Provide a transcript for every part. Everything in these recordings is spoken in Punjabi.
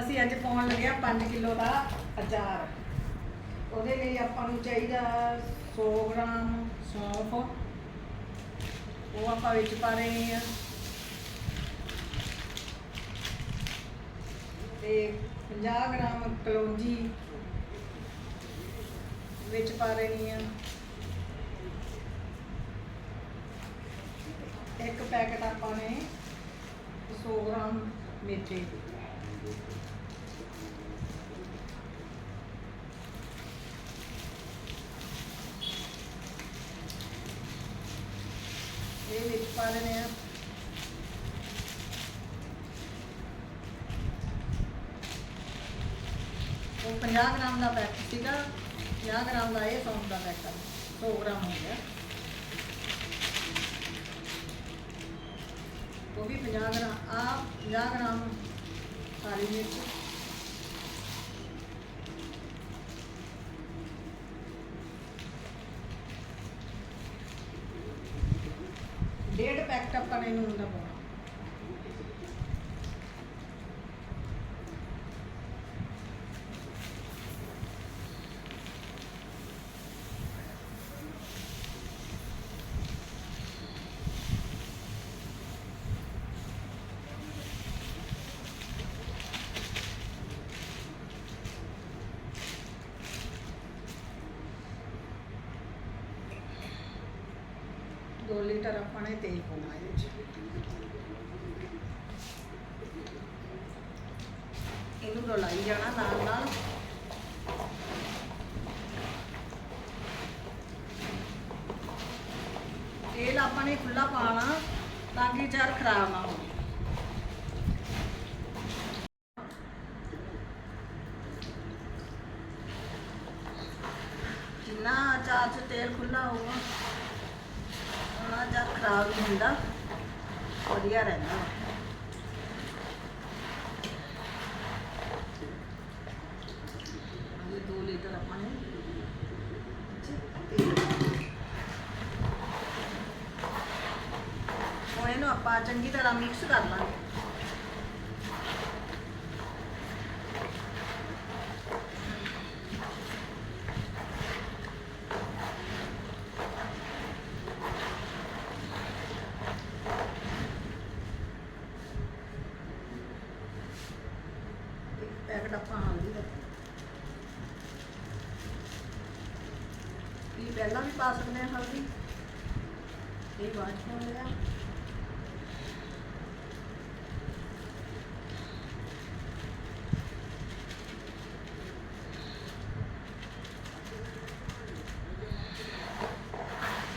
ਅਸੀਂ ਅੱਜ ਪਾਉਣ ਲੱਗੇ ਆ 5 ਕਿਲੋ ਦਾ ਅਚਾਰ। ਉਹਦੇ ਲਈ ਆਪਾਂ ਨੂੰ ਚਾਹੀਦਾ 100 ਗ੍ਰਾਮ ਸੌਂਫ। ਉਹ ਆਪਾਂ ਵਿੱਚ ਪਾ ਰਹੇ ਆ ਤੇ 50 ਗ੍ਰਾਮ ਕਲੌਂਜੀ ਵਿੱਚ ਪਾ ਰਹੀ ਆ ਇੱਕ ਪੈਕਟ ਆਪਾਂ ਨੇ 100 ਗ੍ਰਾਮ ਮੇਥੇ। ਇਹ ਵਿੱਚ ਪਾ ਲੈਣੇ ਆ ਉਹ 50 ਗ੍ਰਾਮ ਦਾ ਪੈਕਟ ਸੀਗਾ 50 ਗ੍ਰਾਮ ਦਾ ਇਹ ਸੌਂਫ ਦਾ ਪੈਕਟ 100 ਗ੍ਰਾਮ ਹੋ ਗਿਆ। ਉਹ ਵੀ 50 ਗ੍ਰਾਮ ਆ 50 ਗ੍ਰਾਮ ਕਾਲੀ ਮਿਰਚ ਡੇਢ ਪੈਕਟ ਆਪਾਂ ਨੇ ਨੂਨ ਦਾ ਪਾਉਣਾ ਦੋ ਲੀਟਰ ਆਪਾਂ ਨੇ ਤੇਲ ਪਾਉਣਾ ਇਹਦੇ ਵਿੱਚ। ਇਹਨੂੰ ਰਲਾਈ ਜਾਣਾ ਨਾਲ ਨਾਲ। ਤੇਲ ਆਪਾਂ ਨੇ ਖੁੱਲਾ ਪਾਣਾ ਤਾਂ ਕਿ ਚਾਰ ਖਰਾਬ ਨਾ ਹੋਵੇ 'ਚ ਤੇਲ ਖੁੱਲਾ ਹੋਊਗਾ। ਉਹਨਾਂ ਦਾ ਖਰਾਬ ਨਹੀਂ ਹੁੰਦਾ, ਵਧੀਆ ਰਹਿੰਦਾ ਵਾ। ਇਹ ਦੋ ਲੀਟਰ ਆਪਾਂ ਨੇ ਹੁਣ ਇਹਨੂੰ ਆਪਾਂ ਚੰਗੀ ਤਰ੍ਹਾਂ ਮਿਕਸ ਕਰ ਲਾਂਗੇ ਇੱਕ ਪੈਕਟ ਆਪਾਂ ਹਲਦੀ ਇਹ ਪਹਿਲਾਂ ਵੀ ਪਾ ਸਕਦੇ ਹਾਂ ਹਲਦੀ। ਇਹ ਬਾਅਦ ਚ ਪਾਉਂਦੇ ਆ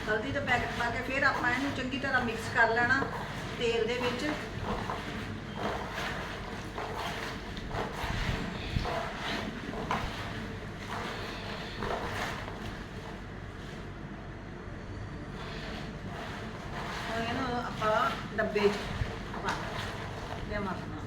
ਹਲਦੀ ਦਾ ਪੈਕਟ ਪਾ ਕੇ ਫਿਰ ਆਪਾਂ ਇਹਨੂੰ ਚੰਗੀ ਤਰ੍ਹਾਂ ਮਿਕਸ ਕਰ ਲੈਣਾ ਤੇਲ ਦੇ ਵਿੱਚ। ਹੁਣ ਇਹਨੂੰ ਆਪਾਂ ਡੱਬੇ 'ਚ ਪਾ ਲਿਆਵਾਂ